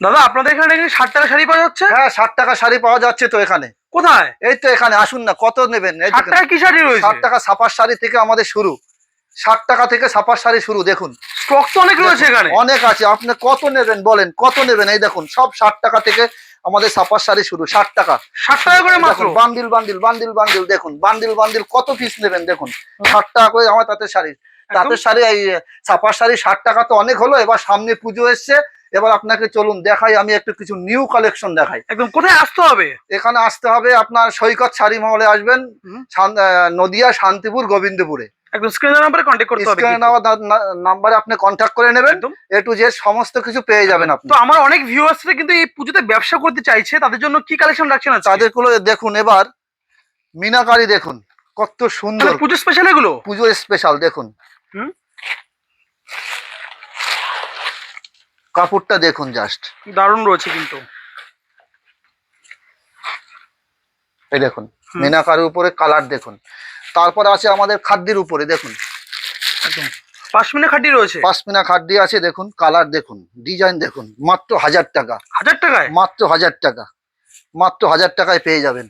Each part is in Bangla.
দাদা আপনাদের এখানে নাকি ষাট টাকা শাড়ি পাওয়া যাচ্ছে? হ্যাঁ ষাট টাকা শাড়ি পাওয়া যাচ্ছে তো এখানে। কোথায়? এই তো এখানে আসুন না কত নেবেন? এই ষাট টাকা কি শাড়ি রয়েছে? ষাট টাকা ছাপার শাড়ি থেকে আমাদের শুরু। ষাট টাকা থেকে ছাপার শাড়ি শুরু দেখুন। স্টক তো অনেক রয়েছে এখানে। অনেক আছে। আপনি কত নেবেন বলেন কত নেবেন? এই দেখুন সব ষাট টাকা থেকে আমাদের ছাপার শাড়ি শুরু ষাট টাকা। ষাট টাকা করে মাত্র? বান্ডিল বান্ডিল বান্ডিল বান্ডিল দেখুন বান্ডিল বান্ডিল কত পিস নেবেন দেখুন? ষাট টাকা করে আমার তাঁতের শাড়ি। তাঁতের শাড়ি এই ছাপার শাড়ি ষাট টাকা তো অনেক হলো এবার সামনে পুজো এসছে। এবার আপনাকে চলুন দেখাই আমি একটু কিছু নিউ কালেকশন দেখাই। একদম কোথায় আসতে হবে? এখানে আসতে হবে আপনার সৈকত শাড়ি মহলে আসবেন নদিয়া শান্তিপুর গোবিন্দপুরে। একদম স্ক্রিনের নাম্বারে কন্ট্যাক্ট করতে হবে নাম্বারে আপনি কন্ট্যাক্ট করে নেবেন একদম। এ টু জেড সমস্ত কিছু পেয়ে যাবেন আপনি। তো আমার অনেক ভিউয়ার্সরা কিন্তু এই পুজোতে ব্যবসা করতে চাইছে তাদের জন্য কি কালেকশন রাখছেন? তাদেরগুলো দেখুন এবার মিনাকারি দেখুন কত সুন্দর। পুজো স্পেশাল এগুলো? স্পেশাল দেখুন। হুম। কাপড়টা দেখুন জাস্ট দারুণ রয়েছে কিন্তু। এই দেখুন। মিনাকারির উপরে কালার দেখুন। তারপর আছে আমাদের খাদ্যের উপরে দেখুন। একদম। পাশমিনা খাটি রয়েছে? পাশমিনা আছে দেখুন কালার দেখুন ডিজাইন দেখুন মাত্র হাজার টাকা। হাজার টাকায়? মাত্র হাজার টাকা। মাত্র হাজার টাকায় পেয়ে যাবেন।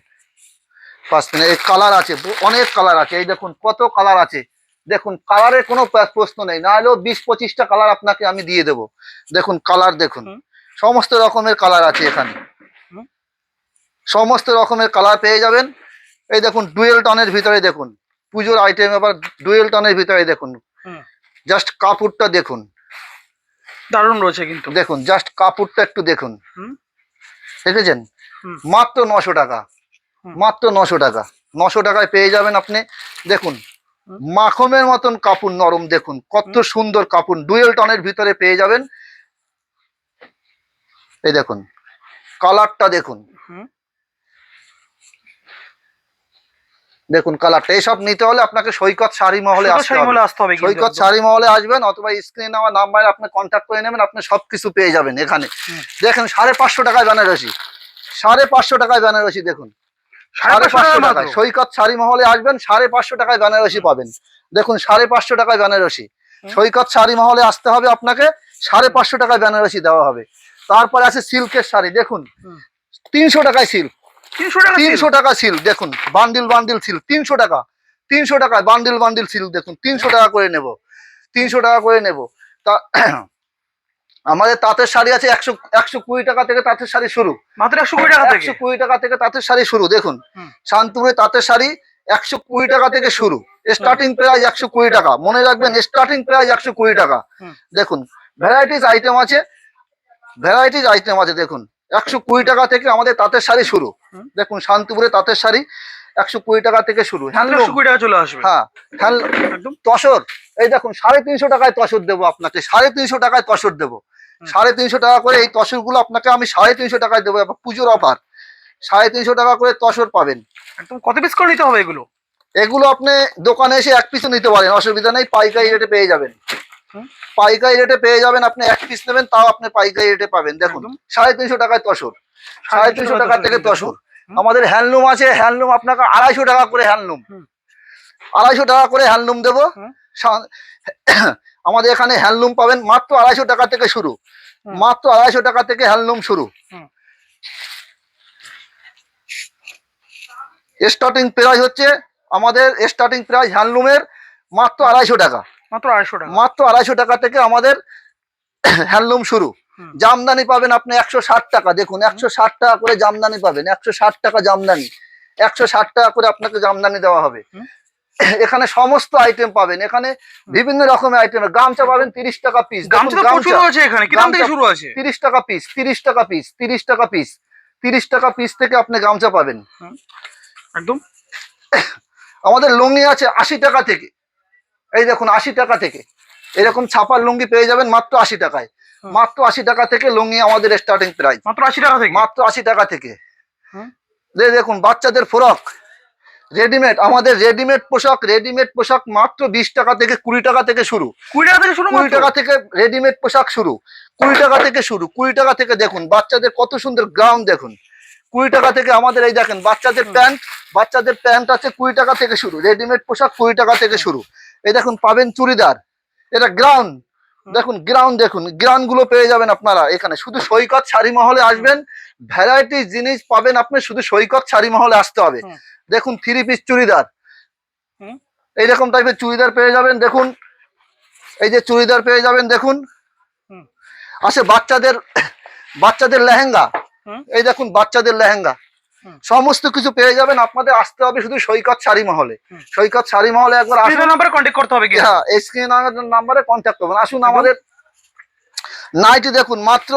পাশমিনা এই কালার আছে অনেক কালার আছে এই দেখুন কত কালার আছে। দেখুন কালারের কোনো প্রশ্ন নেই না হলেও বিশ পঁচিশটা কালার আপনাকে আমি দিয়ে দেবো। দেখুন কালার দেখুন। সমস্ত রকমের কালার আছে এখানে। সমস্ত রকমের কালার পেয়ে যাবেন। এই দেখুন ডুয়েল টনের ভিতরে দেখুন। পুজোর আইটেম আবার ডুয়েল টনের ভিতরে দেখুন। জাস্ট কাপড়টা দেখুন। দারুণ রয়েছে কিন্তু। দেখুন জাস্ট কাপড়টা একটু দেখুন। দেখেছেন? মাত্র নশো টাকা। মাত্র নশো টাকা। নশো টাকায় পেয়ে যাবেন আপনি। দেখুন। মাখমের মতন কাপড় নরম দেখুন কত সুন্দর কাপড়। ডুয়েল টনের ভিতরে পেয়ে যাবেন। এই দেখুন কালারটা দেখুন। দেখুন কালারটা এসব নিতে হলে আপনাকে সৈকত শাড়ি মহলে আসতে হবে। সৈকত শাড়ি মহলে আসবেন অথবা স্ক্রিনে নেওয়া নাম্বারে আপনি কন্ট্যাক্ট করে নেবেন আপনি সবকিছু পেয়ে যাবেন এখানে। দেখেন সাড়ে পাঁচশো টাকায় বেনারসি। সাড়ে পাঁচশো টাকায় বেনারসি দেখুন। সাড়ে পাঁচশো টাকা টাকায়। সৈকত শাড়ি মহলে আসবেন সাড়ে পাঁচশো টাকায় বেনারসি পাবেন। দেখুন সাড়ে পাঁচশো টাকায় বেনারসি সৈকত শাড়ি মহলে আসতে হবে আপনাকে সাড়ে পাঁচশো টাকায় বেনারসি দেওয়া হবে। তারপরে আছে সিল্কের শাড়ি দেখুন। তিনশো টাকায় সিল্ক। তিনশো টাকা তিনশো টাকা সিল্ক দেখুন। বান্ডিল বান্ডিল সিল্ক তিনশো টাকা। তিনশো টাকায় বান্ডিল বান্ডিল সিল্ক দেখুন। তিনশো টাকা করে নেব। তিনশো টাকা করে নেব। তা আমাদের তাঁতের শাড়ি আছে একশো একশো কুড়ি টাকা থেকে তাঁতের শাড়ি শুরু। মাত্র একশো কুড়ি টাকা একশো কুড়ি টাকা থেকে তাঁতের শাড়ি শুরু দেখুন। শান্তিপুরে তাঁতের শাড়ি একশো কুড়ি টাকা থেকে শুরু। স্টার্টিং প্রাইস একশো কুড়ি টাকা। মনে রাখবেন স্টার্টিং প্রাইস একশো কুড়ি টাকা। দেখুন ভ্যারাইটিস আইটেম আছে। ভ্যারাইটিস আইটেম আছে দেখুন। একশো কুড়ি টাকা থেকে আমাদের তাঁতের শাড়ি শুরু। দেখুন শান্তিপুরে তাঁতের শাড়ি একশো কুড়ি টাকা থেকে শুরু। হ্যান্ডলুম। কুড়ি টাকা চলে আসবে। হ্যাঁ তসর। এই দেখুন সাড়ে তিনশো টাকায় তসর দেবো আপনাকে। সাড়ে তিনশো টাকায় তসর দেবো। সাড়ে তিনশো টাকা করে এই তসরগুলো আপনাকে আমি সাড়ে তিনশো টাকায় দেবো পুজোর অফার সাড়ে তিনশো টাকা করে তসর পাবেন। একদম কত পিস করে নিতে হবে এগুলো? এগুলো আপনি দোকানে এসে এক পিসও নিতে পারেন অসুবিধা নেই পাইকারি রেটে পেয়ে যাবেন। পাইকারি রেটে পেয়ে যাবেন আপনি এক পিস নেবেন তাও আপনি পাইকারি রেটে পাবেন। দেখুন সাড়ে তিনশো টাকায় তসর। সাড়ে তিনশো টাকা থেকে তসর। আমাদের হ্যান্ডলুম আছে হ্যান্ডলুম আপনাকে আড়াইশো টাকা করে হ্যান্ডলুম আড়াইশো টাকা করে হ্যান্ডলুম দেবো। আমাদের এখানে হ্যান্ডলুম পাবেন মাত্র আড়াইশো টাকা থেকে শুরু। মাত্র আড়াইশো টাকা থেকে হ্যান্ডলুম শুরু। স্টার্টিং প্রাইস হচ্ছে আমাদের স্টার্টিং প্রাইস হ্যান্ডলুমের মাত্র আড়াইশো টাকা। মাত্র আড়াইশো টাকা। মাত্র আড়াইশো টাকা থেকে আমাদের হ্যান্ডলুম শুরু। জামদানি পাবেন আপনি একশো ষাট টাকা। দেখুন একশো ষাট টাকা করে জামদানি পাবেন। একশো ষাট টাকা জামদানি। একশো ষাট টাকা করে আপনাকে জামদানি দেওয়া হবে। এখানে সমস্ত আইটেম পাবেন। এখানে বিভিন্ন রকমের আইটেম গামছা পাবেন তিরিশ টাকা পিস তিরিশ টাকা পিস তিরিশ টাকা পিস তিরিশ টাকা পিস তিরিশ টাকা পিস থেকে আপনি গামছা পাবেন। একদম। আমাদের লুঙ্গি আছে আশি টাকা থেকে। এই দেখুন আশি টাকা থেকে। এরকম ছাপার লুঙ্গি পেয়ে যাবেন মাত্র আশি টাকায়। মাত্র আশি টাকা থেকে লুঙ্গি আমাদের স্টার্টিং প্রাইস মাত্র আশি টাকা থেকে? মাত্র আশি টাকা থেকে। দেখুন বাচ্চাদের ফ্রক। রেডিমেড আমাদের রেডিমেড পোশাক রেডিমেড পোশাক মাত্র বিশ টাকা থেকে কুড়ি টাকা থেকে শুরু। কুড়ি টাকা থেকে শুরু কুড়ি টাকা থেকে রেডিমেড পোশাক শুরু। কুড়ি টাকা থেকে শুরু কুড়ি টাকা থেকে দেখুন বাচ্চাদের কত সুন্দর গ্রাউন্ড দেখুন। কুড়ি টাকা থেকে আমাদের এই দেখেন বাচ্চাদের প্যান্ট বাচ্চাদের প্যান্ট আছে কুড়ি টাকা থেকে শুরু রেডিমেড পোশাক কুড়ি টাকা থেকে শুরু। এই দেখুন পাবেন চুড়িদার। এটা গ্রাউন্ড দেখুন গ্রাউন্ড দেখুন গ্রাউন্ডগুলো পেয়ে যাবেন আপনারা এখানে। শুধু সৈকত শাড়ি মহলে আসবেন। ভ্যারাইটি জিনিস পাবেন আপনি শুধু সৈকত শাড়ি মহলে আসতে হবে। দেখুন থ্রি পিস চুড়িদার। এইরকম টাইপের চুড়িদার পেয়ে যাবেন দেখুন। এই যে চুড়িদার পেয়ে যাবেন দেখুন। আসে বাচ্চাদের বাচ্চাদের লেহেঙ্গা। এই দেখুন বাচ্চাদের লেহেঙ্গা। সমস্ত কিছু পেয়ে যাবেন আপনাদের আসতে হবে শুধু সৈকত শাড়ি মহলে। সৈকত শাড়ি মহলে একবার আসুন। স্ক্রিনের নাম্বারে কন্ট্যাক্ট করতে হবে হ্যাঁ এই স্ক্রিন নাম্বারে কন্ট্যাক্ট করবেন আসুন আমাদের নাইটি দেখুন মাত্র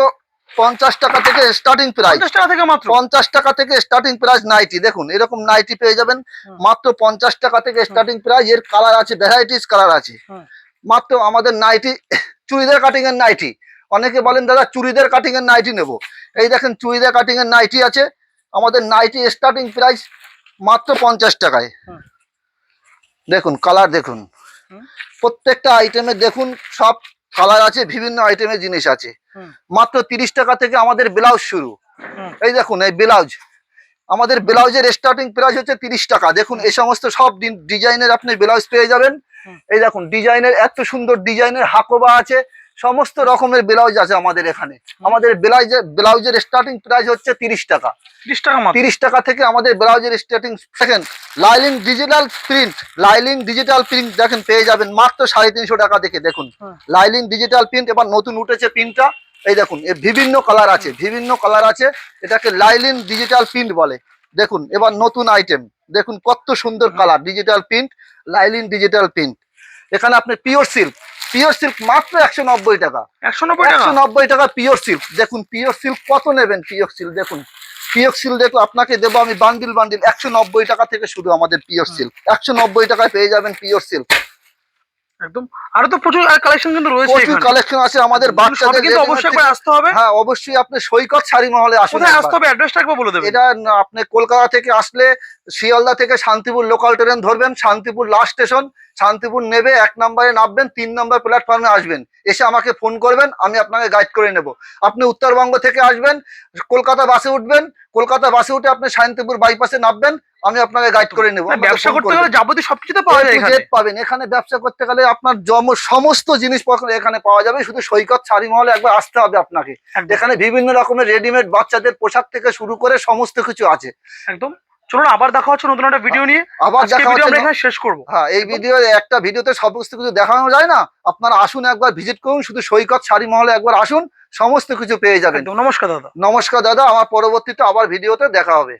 পঞ্চাশ টাকা থেকে স্টার্টিং প্রাইস পঞ্চাশ টাকা থেকে মাত্র? পঞ্চাশ টাকা থেকে স্টার্টিং প্রাইস নাইটি দেখুন এরকম নাইটি পেয়ে যাবেন। মাত্র পঞ্চাশ টাকা থেকে স্টার্টিং প্রাইস এর কালার আছে ভ্যারাইটিস কালার আছে। মাত্র আমাদের নাইটি চুড়িদার কাটিং এর নাইটি অনেকে বলেন দাদা চুড়িদার কাটিং এর নাইটি নেব। এই দেখেন চুড়িদার কাটিং এর নাইটি আছে। আমাদের নাইটি স্টার্টিং প্রাইস মাত্র পঞ্চাশ টাকায়। দেখুন কালার দেখুন। প্রত্যেকটা আইটেমে দেখুন সব কালার আছে বিভিন্ন আইটেমের জিনিস আছে। মাত্র তিরিশ টাকা থেকে আমাদের ব্লাউজ শুরু। এই দেখুন এই ব্লাউজ আমাদের ব্লাউজের স্টার্টিং প্রাইস হচ্ছে তিরিশ টাকা। দেখুন এই সমস্ত সব ডিজাইনের আপনি ব্লাউজ পেয়ে যাবেন। এই দেখুন ডিজাইনের এত সুন্দর ডিজাইনের হাকোবা আছে। সমস্ত রকমের ব্লাউজ আছে আমাদের এখানে। আমাদের ব্লাউজের ব্লাউজের স্টার্টিং প্রাইস হচ্ছে তিরিশ টাকা। ত্রিশ টাকা তিরিশ টাকা থেকে আমাদের ব্লাউজের starting second lining digital print lining digital print দেখেন পেয়ে যাবেন মাত্র সাড়ে তিনশো টাকা থেকে দেখুন। লাইলিং ডিজিটাল প্রিন্ট এবার নতুন উঠেছে প্রিন্টটা এই দেখুন এর বিভিন্ন কালার আছে বিভিন্ন কালার আছে এটাকে লাইলিং ডিজিটাল প্রিন্ট বলে। দেখুন এবার নতুন আইটেম দেখুন কত সুন্দর colour digital print lining digital print এখানে আপনি পিওর সিল্ক পিওর সিল্ক মাত্র একশো নব্বই টাকা। একশো নব্বই টাকা? একশো নব্বই টাকা পিওর সিল্ক দেখুন পিওর সিল্ক কত নেবেন পিওর সিল্ক দেখুন পিওর সিল্ক দেখো আপনাকে দেবো আমি বান্ডিল বান্ডিল একশো নব্বই টাকা থেকে শুরু আমাদের পিওর সিল্ক একশো নব্বই টাকায় পেয়ে যাবেন পিওর সিল্ক একদম। আরও তো প্রচুর কালেকশন কিন্তু রয়েছে প্রচুর কালেকশন আছে আমাদের বাচ্চাদের কিন্তু অবশ্যই একবার আসতে হবে। হ্যাঁ অবশ্যই আপনি সৈকত শাড়ি মহলে আসুন কোথায় আসতে হবে? অ্যাড্রেসটা একবার বলে দেবেন। এটা আপনি কলকাতা থেকে আসলে শিয়ালদা থেকে শান্তিপুর লোকাল ট্রেন ধরবেন শান্তিপুর লাস্ট স্টেশন শান্তিপুর নেবে এক নম্বরে নামবেন তিন নম্বর প্ল্যাটফর্মে আসবেন। এসে আমাকে ফোন করবেন আমি আপনাকে গাইড করে নেব। আপনি উত্তরবঙ্গ থেকে আসবেন কলকাতা বাসে উঠবেন কলকাতা বাসে উঠে আপনি শান্তিপুর বাইপাসে নামবেন আমি আপনাকে গাইড করে নেব ব্যবসা করতে গেলে যাবতীয় সবকিছু তো পাওয়া যায় এখানে। পাবেন। এখানে ব্যবসা করতে গেলে আপনার জম সমস্ত জিনিসপত্র এখানে পাওয়া যাবে শুধু সৈকত শাড়ি মহলে একবার আসতে হবে আপনাকে। এখানে বিভিন্ন রকমের রেডিমেড বাচ্চাদের পোশাক থেকে শুরু করে সমস্ত কিছু আছে। একদম। চলুন আবার দেখা হচ্ছে নতুন একটা ভিডিও নিয়ে। আবার দেখা ভিডিও আমরা এখানে শেষ করব। হ্যাঁ এই ভিডিও একটা ভিডিওতে সমস্ত কিছু দেখানো যায় না। আপনারা আসুন একবার ভিজিট করুন শুধু সৈকত শাড়ি মহলে একবার আসুন সমস্ত কিছু পেয়ে যাবেন। নমস্কার দাদা। নমস্কার দাদা আমার পরবর্তীতে আবার ভিডিওতে দেখা হবে।